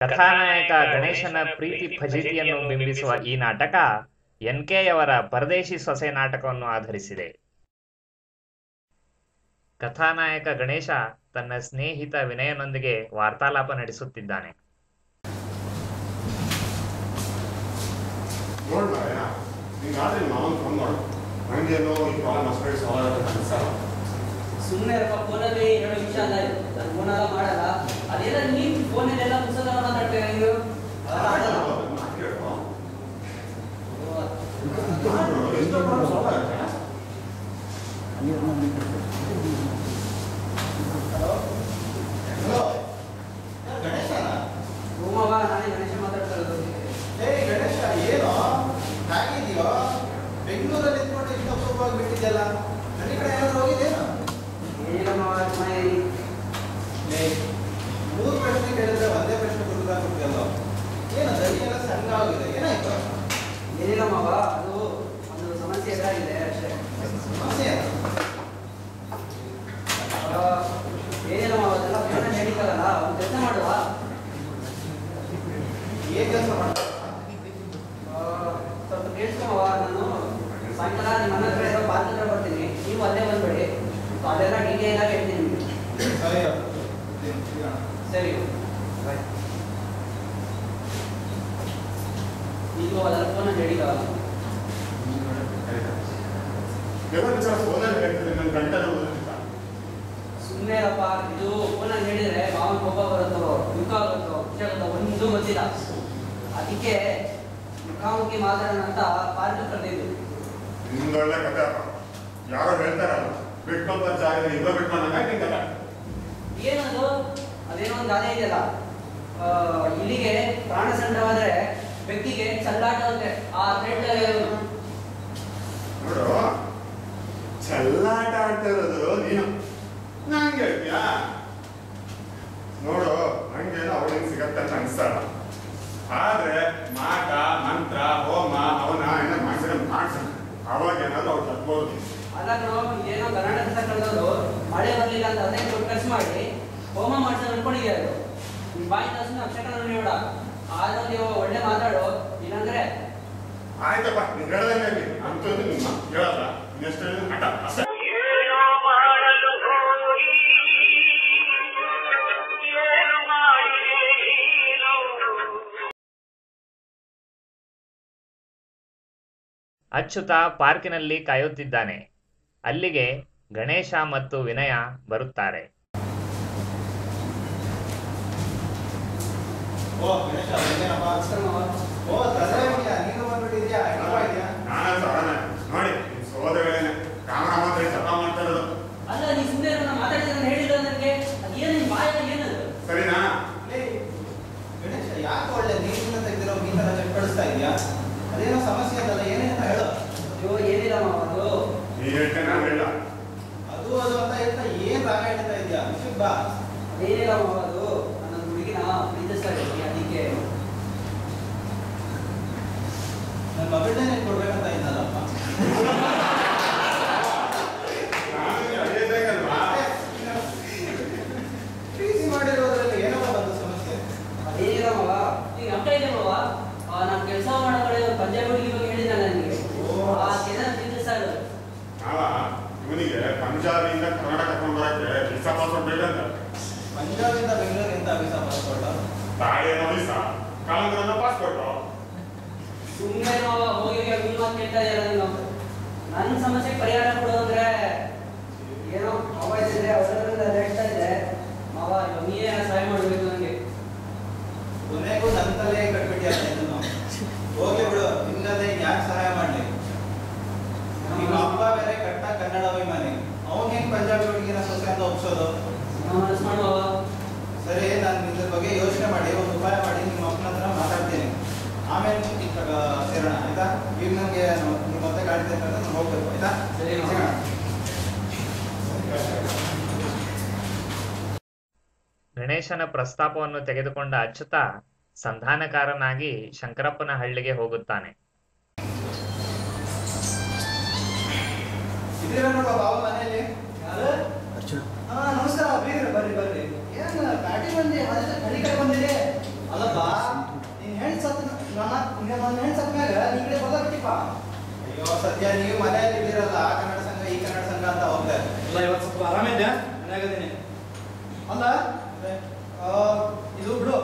ಕಥಾನಾಯಕ ಗಣೇಶನ ಪ್ರೀತಿ ಫಜಿತಿಯನ್ನು ಬಿಂಬಿಸುವ ಈ ನಾಟಕ ಎನ್ ಕೆ ಅವರ ಪರದೇಶಿ ಸೊಸೆ ನಾಟಕವನ್ನು ಆಧರಿಸಿದೆ. ಕಥಾನಾಯಕ ಗಣೇಶ ತನ್ನ ಸ್ನೇಹಿತ ವಿನಯನೊಂದಿಗೆ ವಾರ್ತಾಲಾಪ ನಡೆಸುತ್ತಿದ್ದಾನೆ. ನೋಡ್ಬಾರ ಸುಮ್ಮನೆ ಫೋನಲ್ಲಿ ಎರಡು ನಿಮಿಷ ಅಲ್ಲ ಫೋನಲ್ಲ ಮಾಡಲ್ಲ. ಅದೆಲ್ಲ ನೀವು ಫೋನಲ್ಲೆಲ್ಲ ಪುಸ್ತಕ ಮಾತಾಡ್ತಾರೆ ಏನಿಲ್ಲಮ್ಮ ಅದು ಒಂದು ಸಮಸ್ಯೆ ಎದುರಾಗಿದೆ ಅಷ್ಟೇ. ಸಮಸ್ಯೆ ಏನಿಲ್ಲಮ್ಮ ಅದೆಲ್ಲ ಪೂರ್ಣ ಒಂದು ಕೆಲಸ ಮಾಡುವ? ಏನು ಕೆಲಸ ಮಾಡ ಸ್ವಲ್ಪ ಕೇಳಿಸ್ಕೊವ ನಾನು ಸಾಯಂಕಾಲ ನಿಮ್ಮ ಹತ್ರ ಬರ್ತೀನಿ. ನೀವು ಅಲ್ಲೇ ಬಂದ್ಬಿಡಿ. ಅದೆಲ್ಲ ಡೀಟೇಲಾಗಿ ಹೇಳ್ತೀನಿ ನಿಮಗೆ. ಸರಿ. ಸಿಗ್ತು ಅದರ ಫೋನ್ ಹೇಳಿದಾವಲ್ಲ ಸುಮ್ಮನೆ ಅಪ್ಪ ಇದು ಫೋನಲ್ಲಿ ಹೇಳಿದ್ರೆ ಮಾವನ ಕೋಪ ಬರುತ್ತೋ ಮುಖ ಬರುತ್ತೋ ಕೇಳುತ್ತೋ ಒಂದು ಗೊತ್ತಿಲ್ಲ. ಅದಕ್ಕೆ ಮುಖಾಮುಖಿ ಮಾತಾಡೋಣ ಅಂತ ಪಾರ್ಟಿ ಕರೆದಿದ್ದು. ನಿಮ್ದೊಳ್ಳೆ ಕಥೆ ಅಪ್ಪ. ಯಾರೋ ಹೇಳ್ತಾರಲ್ಲ ಬಿಟ್ಕೊಂತ ಜಾಗ ಇಬ್ಬರು ಬಿಟ್ಕೊಂಡಂಗಾಗಿಲ್ಲ ಏನದು? ಅದೇನೋ ಒಂದು ಗಾದೆ ಇದೆಯಲ್ಲ. ಇಲ್ಲಿಗೆ ಪ್ರಾಣ ಸಂಕಟವಾದರೆ ಬೆಕ್ಕಿಗೆ ಚಲ್ಲಾಟ ಅಂದ್ರೆ ಆ ಥ್ರೆಡ್ ಹೇಳಲ್ಲ ಅಚ್ಯುತ ಪಾರ್ಕಿನಲ್ಲಿ ಕಾಯುತ್ತಿದ್ದಾನೆ. ಅಲ್ಲಿಗೆ ಗಣೇಶ ಮತ್ತು ವಿನಯ ಬರುತ್ತಾರೆ. ಓ ಗಣೇಶ ಗಣೇಶನ ಪ್ರಸ್ತಾಪವನ್ನು ತೆಗೆದುಕೊಂಡ ಅಚ್ಯುತ ಸಂಧಾನಕಾರನಾಗಿ ಶಂಕರಪ್ಪನ ಹಳ್ಳಿಗೆ ಹೋಗುತ್ತಾನೆ ಅಲ್ಲ ಇದು ಬಿಡು.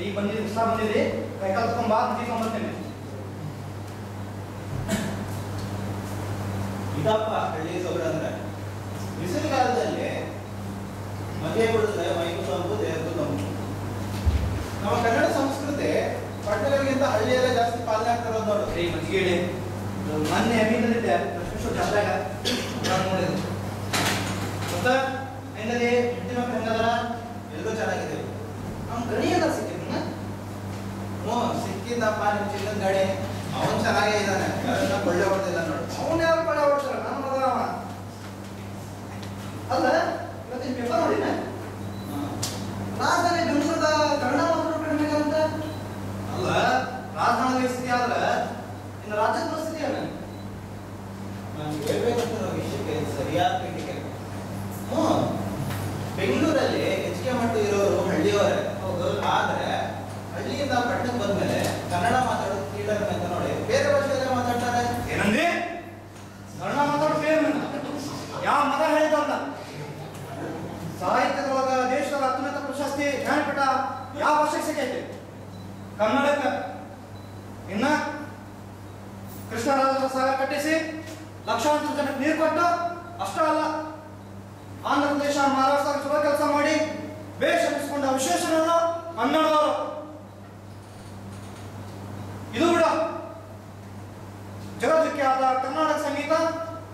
ಈಗ ಬಂದಿದ್ದು ಉತ್ಸಾಹ ಬಂದಿದೆ. ಕೈ ಕಾಲು ತಗೊಂಡ್ ಬಾ ನದಿ ತೊಗೊಂಬರ್ತೀನಿ ಇದಪ್ಪ ಹಳ್ಳಿ ಸೊಗಡು ಅಂದ್ರೆ. ಬಿಸಿಲುಗಾಲದಲ್ಲಿ ಮದುವೆ ಬಿಡಿದ್ರೆ ಮೈಗೂ ಸೊಂಪು ಸೊಂಪು ನಮ್ಮ ಕನ್ನಡ ಸಂಸ್ಕೃತಿ ಪಟ್ಟಣಗಳಿಗಿಂತ ಹಳ್ಳಿಯಲ್ಲೇ ಜಾಸ್ತಿ ಪಾಲನೆ ಆಗ್ತಿರೋದು ನೋಡು. ಈ ಮಜ್ಜಿಗೆ ಮೊನ್ನೆ ಅಮೀನಲ್ಲಿದ್ದೆ. ಜಾತ್ರೆಗ ನಾನು ನೋಡಿದ್ದು. ಮತ್ತೆ ಹೆಂಗದಿ ಹೆಂಡತಿ ಮಕ್ಳು ಚೆನ್ನಾಗಿದೆ ಅವ್ನು ಗಣಿ ಎಲ್ಲ ಸಿಕ್ಕಿದ್ನ ಹ್ಞೂ ಸಿಕ್ಕಿದ್ದಪ್ಪ ನಿಮ್ ಚಿನ್ನದ ಗಣಿ. ಅವನ್ ಚೆನ್ನಾಗೇ ಇದ್ದಾನೆ. ಅದನ್ನ ಕೊಳ್ಳೆ ಹೊಡೆದಿಲ್ಲ ನೋಡಿ. ಅವನು ಯಾರು ಪಳೆ ಹೊಡ್ತಾರ ನಮ್ಮ ಅಲ್ಲ ಜಗದ್ವಿಖ್ಯಾತ ಕರ್ನಾಟಕ ಸಂಗೀತ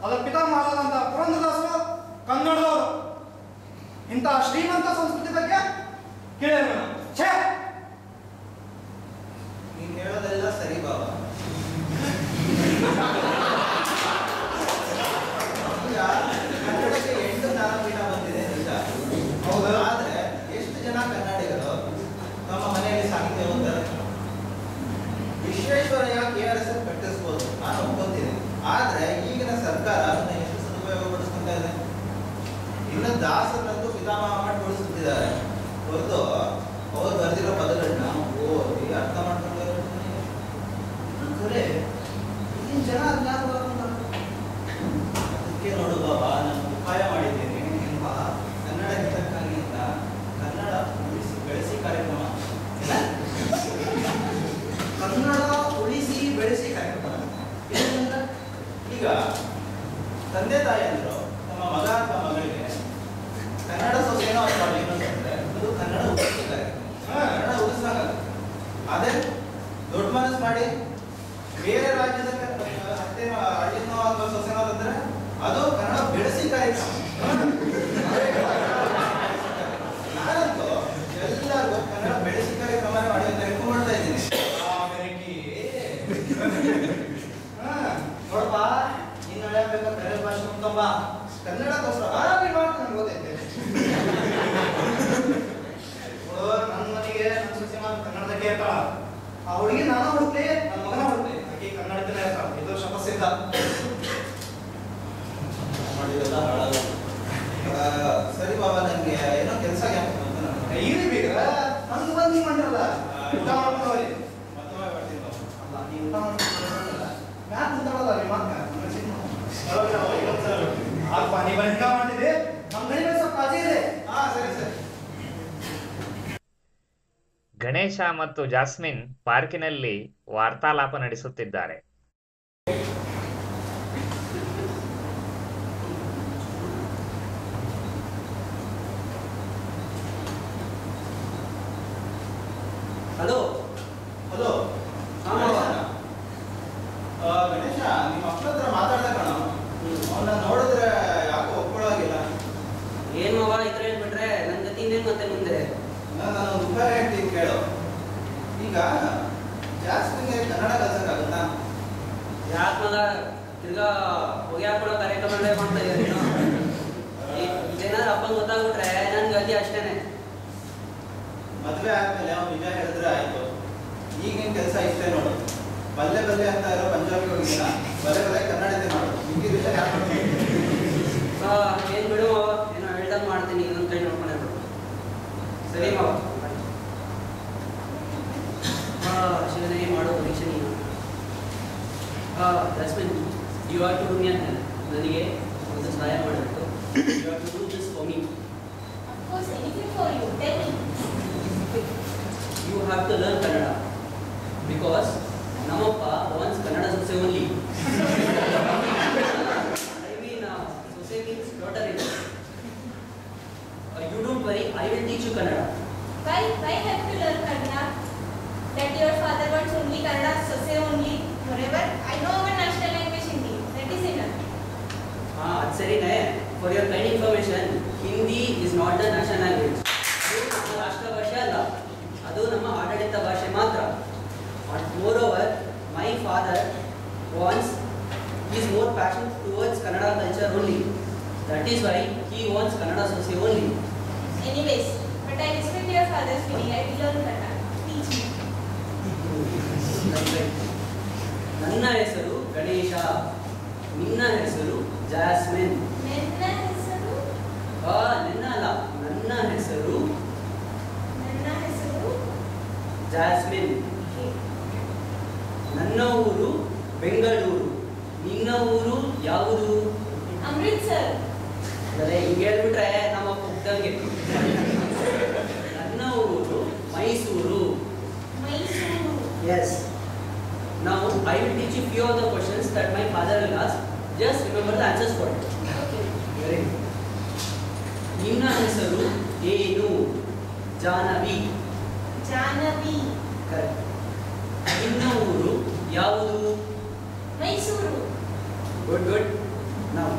ಅದರ ಪಿತಾಮಹರಾದಂತಹ ಪುರಂದರದಾಸರು ಕನ್ನಡದವರು. ಇಂತಹ ಶ್ರೀಮಂತ ಸಂಸ್ಕೃತಿ ಬಗ್ಗೆ ಕೇಳಿರೋಣ ನೀನ್ ಹೇಳೋದೆಲ್ಲ ಸರಿ ಬಾಬಾ ಈಗ ಕನ್ನಡಕ್ಕೆ ಎಂಟು ಜ್ಞಾನಪೀಠ ಬಂದಿದೆ ನಿಜ ಹೌದು. ಆದ್ರೆ ಎಷ್ಟು ಜನ ಕನ್ನಡಿಗರು ನಮ್ಮ ಮನೆಯಲ್ಲಿ ಸಾಹಿತ್ಯ ಓದ್ತಾರೆ ವಿಶ್ವೇಶ್ವರಯ್ಯ ಕೆ ಆರ್ ಎಸ್ ಕಟ್ಟಿಸ್ಬೋದು ನಾನು ಒಪ್ಕೊಂತೀನಿ ಆದ್ರೆ ಈಗಿನ ಸರ್ಕಾರ ಅದನ್ನ ಎಷ್ಟು ಸದುಪಯೋಗಪಡಿಸ್ಕೊಂತ ಇದೆ. ಇನ್ನು ದಾಸರನ್ನಂತೂ ಪಿತಾಮಹ ಮಾಡಿ ಉಳಿಸುತ್ತಿದ್ದಾರೆ ಹೊರತು ಅವ್ರು ಬರೆದಿರೋ ಪದಗಳನ್ನ ಓದಿ ಅರ್ಥ ಮಾಡ್ಕೊಂಡು ಖರೆ ಇಲ್ಲಿನ ಜನ ಅಜ್ಞಾತ ಅದಕ್ಕೆ ನೋಡು ಬಾಬಾ ನಾನು ಉಪಾಯ ಮಾಡಿದ್ದೀನಿ ನಿಮ್ಮ ಕನ್ನಡ ಹಿತಕ್ಕಾಗಿ ಅಂತ ಕನ್ನಡ ಉಳಿಸಿ ಬೆಳೆಸಿ ಕಾರ್ಯಕ್ರಮ ಕನ್ನಡ ಉಳಿಸಿ ಬೆಳೆಸಿ ಕಾರ್ಯಕ್ರಮ ಏನಂದ್ರೆ ಈಗ ತಂದೆ ತಾಯಿಯಂದರು ನಮ್ಮ ಮಗ ಅಥವಾ ಮಗಳಿಗೆ ಕನ್ನಡ ಸೊಸೆನೋ ಅಥವಾ ಅಂತಂದ್ರೆ ಅದು ಕನ್ನಡ ಉಳಿಸ್ತಾರೆ ಕನ್ನಡ ಉಳಿಸಾಗಲ್ಲ ಅದೇ ದೊಡ್ಡ ಮನಸ್ಸು ಮಾಡಿ ಬೇರೆ ರಾಜ್ಯದ ಅತ್ತೆ ಹಳ್ಳಿನೋ ಅಥವಾ ಸೊಸೆನೋ ಅಂತಂದ್ರೆ ಅದು ಕನ್ನಡ ಬೆಳೆಸಿ ಕಾರ್ಯಕ್ರಮ ನಾನಂತೂ ಎಲ್ಲರಿಗೂ ಕನ್ನಡ ಬೆಳೆಸಿ ಕಾರ್ಯಕ್ರಮ ಮಾಡಿ ಅಂತ ಹೇಳ್ಕೊಂಡ್ಬಿಡ್ತಾ ಇದ್ದೀನಿ ಹಾ, ನೋಡಪ್ಪ ಇನ್ನು ಹೇಳ್ಬೇಕು ಬೇರೆ ಕನ್ನಡಕ್ಕೋಸ್ಕರ ಕನ್ನಡಕ್ಕೋಸ್ಕರ ಆರಾಮಿ ಮಾಡ್ಕೊಂಡು ಓದೈತೆ ನನ್ನ ಮನೆಗೆ ನನ್ನ ಸೊಸೆ ಮಾತು ಕನ್ನಡದಕ್ಕೆ ಇರ್ತಾಳ ಆ ಹುಡುಗಿ ನಾನು ಹುಡುಕ್ಲಿ ನನ್ನ ಮಗನ ಹುಡುಕ್ಲಿ ಆಕೆ ಕನ್ನಡದಲ್ಲೇ ಇರ್ತಾಳ. ಇದು ಶಪಸ್ಸಿದ್ದ ಮಾಡಿದೆಲ್ಲ ಸರಿ ಬಾಬಾ ನನಗೆ ಏನೋ ಕೆಲಸ ನನಗೆ. ಇಲ್ಲಿ ಬೇಗ ನಂದು ಬಂದು ನೀವು ಮಾಡಿರಲ್ಲ ಊಟ ಮಾಡ್ಕೊಂಡು ಹೋಗಿ. ಮತ್ತೊಮ್ಮೆ ಬರ್ತೀನಿ. ಅಲ್ಲ ನೀವು ಊಟ ಮಾಡ್ಕೊಂಡು ಮ್ಯಾಕ್ ಕುಂತಾಳಲ್ಲ ನಿಮ್ಮ ಅಕ್ಕ? ಗಣೇಶ ಮತ್ತು ಜಾಸ್ಮಿನ್ ಪಾರ್ಕಿನಲ್ಲಿ ವಾರ್ತಾಲಾಪ ನಡೆಸುತ್ತಿದ್ದಾರೆ ಹಲೋ ಹಲೋ ಹಾ, ಗಣೇಶ ಮಾವ. ಆ, ಗಣೇಶ ನಿಮ್ಮ ಅಪ್ಪನ ಹತ್ರ ಮಾತಾಡ್ದೆ ಕಣ ಅವನ್ನ ನೋಡಿದ್ರೆ ಯಾಕೋ ಒಪ್ಕೊಳ್ಳೋಗಿಲ್ಲ ಏನ್ ಇದ್ರೆ ಬಿಟ್ರೆ ಹೇಳ್ಬಿಟ್ರೆ ನನ್ ಗತಿ ಇನ್ನೇನ್ ಮತ್ತೆ ಮುಂದೆ? ನಾನು ಹೇಳ್ತೀನಿ ಕೇಳು. ಈಗ ಜಾಸ್ಮಿನ್ಗೆ ಕನ್ನಡ ಕಲ್ಸಕ್ಕಾಗುತ್ತಾ? ಯಾಕೆ ಮಗ? ತಿರ್ಗಾ ಹೊಗೆ ಹಾಕೊಡೋ ಕಾರ್ಯಕ್ರಮಗಳೇ ಮಾಡ್ತಾ ಇದ್ದಾರೆ ಏನಾದ್ರು ಅಪ್ಪಂಗೆ ಗೊತ್ತಾಗ್ಬಿಟ್ರೆ ನನ್ ಗತಿ ಅಷ್ಟೇನೆ. ಮದ್ವೆ ಆದ್ಮೇಲೆ ಅವ್ನು ನಿಜ ಹೇಳಿದ್ರೆ ಆಯ್ತು. ಈಗಿನ ಕೆಲಸ ಇಷ್ಟೇ ನೋಡು. ಬಲ್ಲೆ ಬಲ್ಲೆ ಅಂತ ಇರೋ ಪಂಜಾಬಿ ಹೋಗಿಲ್ಲ ಬಲ್ಲೆ ಬಲ್ಲೆ ಕನ್ನಡತೆ ಮಾಡು. ಹಿಂದಿ ವಿಷಯ ಆ, ಏನ್ ಬಿಡು. ಸರಿ ಮಾವ ಹಾ ಶಿವನೇ ಮಾಡೋ ಪರೀಕ್ಷೆ ನೀನು Jasmine you are to do me ನನಗೆ ಒಂದು ಸಹಾಯ ಮಾಡಬೇಕು you are to do this for me Of course, anything for you. Tell me. You have to learn Kannada because Why, why have to learn Kannada? That your father wants only Kannada, Sase only, whatever. I know our national language Hindi. That is enough. ಹಾಂ ಅದು ಸರಿನೇ for your kind information Hindi is not the national language ಅದು ನಮ್ಮ ರಾಷ್ಟ್ರ ಭಾಷೆ ಅಲ್ಲ ಅದು ನಮ್ಮ ಆಡಳಿತ ಭಾಷೆ ಮಾತ್ರ moreover my father wants is more passion towards Kannada culture only that is why he wants Kannada ಸೊಸೆ only Anyways, I will learn Kannada. Teach me. ನನ್ನ ಹೆಸರು ಗಣೇಶ ನಿನ್ನ ಹೆಸರು ಜಾಸ್ಮಿನ್ ನನ್ನ ಹೆಸರು ಆ, ನಿನ್ನ ಅಲ್ಲ ನನ್ನ ಹೆಸರು ನನ್ನ ಹೆಸರು ಜಾಸ್ಮಿನ್ ನನ್ನ ಊರು ಬೆಂಗಳೂರು ನಿನ್ನ ಊರು ಯಾವುದು ಅಮೃತ್ಸರ್ ಅಂದರೆ ಹಿಂಗೆ ಹೇಳ್ಬಿಟ್ರೆ ನಮ್ಮ ಹುಟ್ಟಂಗೆ ನನ್ನ ಊರು ಮೈಸೂರು ನಾವು I will teach you few of the questions that my father will ask just remember the answers for it okay very ನಿನ್ನ ಹೆಸರು ಏನು ಜಾನವಿ ಜಾಹ್ನವಿ ಕರೆಕ್ಟ್ ನಿನ್ನ ಊರು ಯಾವುದು ಮೈಸೂರು ಗುಡ್ ಗುಡ್ ನಾವು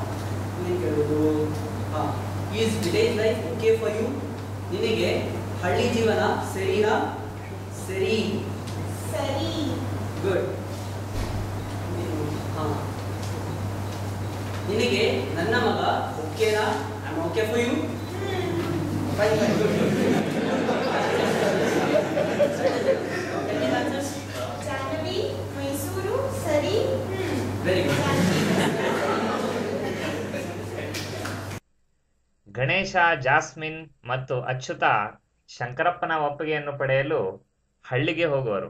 ಏನು ಕೇಳೋದು ಹಾಂ. Is village life okay for you ನಿನಗೆ ಹಳ್ಳಿ ಜೀವನ ಸರಿನಾ? ಸರಿ. ಸರಿ ಗುಡ್ ಹಾಂ. ನಿನಗೆ ನನ್ನ ಮಗ ಓಕೆನಾ I am okay for you by answers Jahnavi Mysuru ಸರಿ. Hmm very good Ganesha Jasmine ಮತ್ತು ಅಚ್ಯುತ ಶಂಕರಪ್ಪನ ಒಪ್ಪಿಗೆಯನ್ನು ಪಡೆಯಲು ಹಳ್ಳಿಗೆ ಹೋಗುವರು.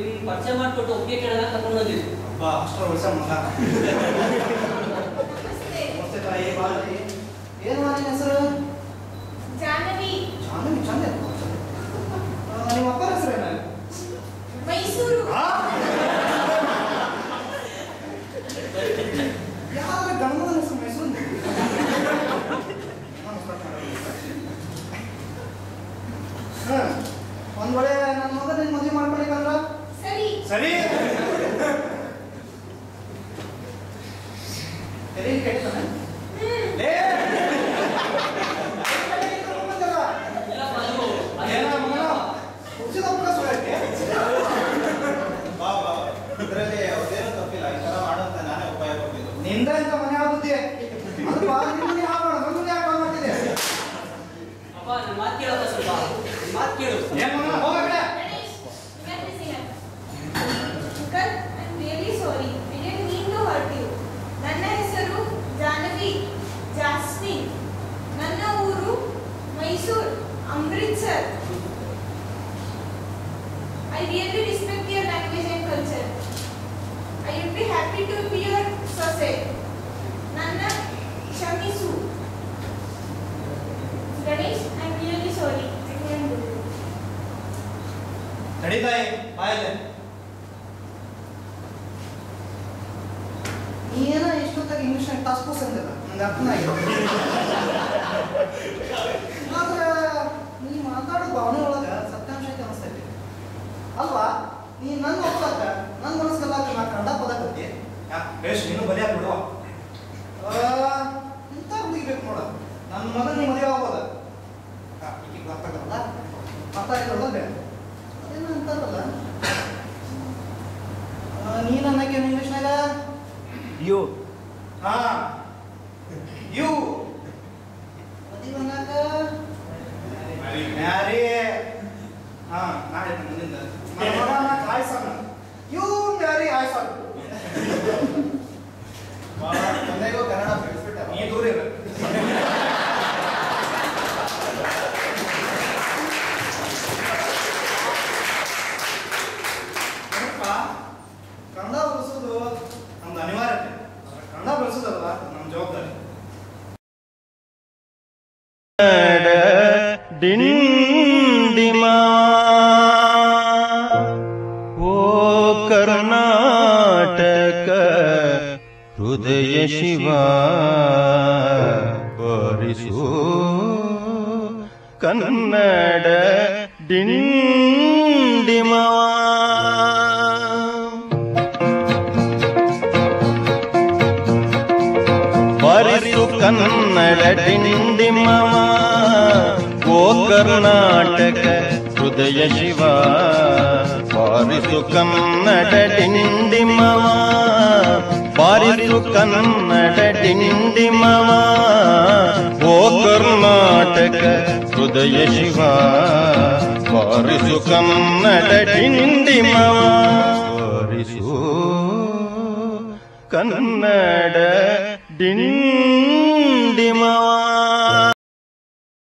ನಿಮ್ ಪರಿಚಯ ಮಾಡ್ಕೊಟ್ಟು ಒಪ್ಪಿಗೆ ಕೇಳಲ್ಲ ಕರ್ಕೊಂಡು ಬಂದಿದ್ದೆ ಬಾ ಅಷ್ಟರ ವರ್ಷ ಮಗ. ನಮಸ್ತೆ. ತಾಯಿ ಬಾರಿ ಏನು ನಿನ್ನ ಹೆಸರು? ಜಾಹ್ನವಿ. ಜಾನವಿ ಚಂದ ನಿಮ್ಮ ಅಪ್ಪನ ಹೆಸರೇನ? ಮೈಸೂರು. ಯಾವ್ದಾರ ಗಣಮನ ಹೆಸರು ಮೈಸೂರು ಹ್ಮ್ ಒಂದ್ ವೇಳೆ ನನ್ನ ಮಗ ನಿನ್ ಮದುವೆ ಮಾಡ್ಕೊಳಿಕಂದ್ರ ಸರಿ ಸರಿ ಸರಿ ಕೇಳ್ತಾನೆ ಹ್ಮ್ ಲೇ ಇಲ್ಲಪ್ಪ ಅದು ಏನ ಮಗನ ಹುಚ್ಚಿದ ಪುಟ್ಟ ಸುಳ್ಳಕ್ಕೆ ಬಾ ಬಾ ಇದರಲ್ಲಿ ಅವ್ರದ್ದೇನು ತಪ್ಪಿಲ್ಲ ಈ ತರ ಮಾಡೋಂತ ನಾನೇ ಉಪಾಯ ಕೊಟ್ಟಿದ್ದು ನಿಂದ ಇಂತ ಮನೆ ಆಗುತ್ತೆ ಅದು ಬಾ ನಿಮ್ಮನೆ ಹಾಳು ಮಾಡು ನಮ್ಮನೆ ಯಾಕೆ ಹಾಳು ಮಾಡ್ತಿದ್ದೆ ಅಪ್ಪ ನನ್ನ ಮಾತು ಕೇಳಪ್ಪ ಸ್ವಲ್ಪ ನನ್ನ ಮಾತು ಕೇಳು ಏನ್ ಮಗನ ಹೋಗ ಕಡೆ Ganesh, enough is enough. Uncle, I'm really sorry. I didn't mean to hurt you. ನನ್ನ ಹೆಸರು ಜಾಹ್ನವಿ ಜಾಸ್ಮಿನ್ ನನ್ನ ಊರು Mysuru Amritsar I really respect your language and culture. I would be happy to be your ಸೊಸೆ ನನ್ನ ಕ್ಷಮಿಸು Ganesh I am really sorry I can do ನಡೀತಾಯಿ ಬಾಯಲ್ಲೇ ನೀನ ಇಷ್ಟೊತ್ತಾಗ English task force ಅಂದಿಲ್ಲ ನಂಗೆ ಅರ್ಥನ ಆಗಿಲ್ಲ ಆದ್ರೆ ನೀ ಮಾತಾಡೋ ಭಾವನೆ ಒಳಗೆ ಸತ್ಯಾಂಶ ಐತೆ ಅನಿಸ್ತೈತಿ ಅಲ್ವಾ ನೀ ನನ್ನ ಒಪ್ಪಕ್ಕ ನನ್ನ ಮನಸ್ಸೆಲ್ಲ ನಾ ಕನ್ನಡ ಪದ ಕತ್ತಿ ಬೇಷ್ ನೀನು ಬಲಿ ಬಿಡುವ ಇಂಥ ಹುಡುಗಿಬೇಕು ನೋಡ ನನ್ನ ಮಗನ ನೀ ಮದುವೆ ಆಗೋದ ಈಕಿಗೆ ಗೊತ್ತಾಗಲ್ಲ ಅರ್ಥ ಆಗಿರೋದ ಬೇಡ ಅದೇನೋ ಅಂತಾರಲ್ಲ ಆ, ನೀನ್ ಅನ್ನಕ್ಕೆ ಇಂಗ್ಲಿಷ್ನಾಗ ಯು ಹಾ ಯು ಮದುವೆ ಅನ್ನಕ ಮ್ಯಾರಿ ಹಾ ನಾಳೆ ಮುಂದಿನ ನೋಡೋಣ ಕಾಯ್ಸೋಣ ಯು ಮ್ಯಾರಿ ಆಯ್ಸೋಣ ಕೊನೆಗೂ ಕನ್ನಡ ಬಿಡಿಸ್ಬಿಟ್ಟ ನೀ ದೂರ ಇರು ಏನಪ್ಪ, ಕನ್ನಡ ಬಳಸೋದು ನಮ್ದು ಅನಿವಾರ್ಯತೆ ಆದ್ರೆ ಕನ್ನಡ ಬಳಸೋದಲ್ಲ ನಮ್ಮ ಜವಾಬ್ದಾರಿ ಡಿಂಡಿಮ ಓ ಕರ್ನಾಟಕ ಹೃದಯ ಶಿವ ಬರಿಸು ಕನ್ನಡ ಡಿಂಡಿಮ ಕನ್ನಡ ಡಿಂಡಿಮವ ಓ ಕರ್ನಾಟಕ, ಹೃದಯ ಶಿವ. ಪಾರಿಸು ಕನ್ನಡ ಡಿಂಡಿಮವ ಬಾರಿಸು ಕನ್ನಡ ಡಿಂಡಿಮವ ಓ ಕರ್ನಾಟಕ, ಹೃದಯ ಶಿವ. ಪಾರಿಸು ಕನ್ನಡ ಡಿಂಡಿಮವ ಬಾರಿಸು ಕನ್ನಡ ಡಿಂಡಿಮವ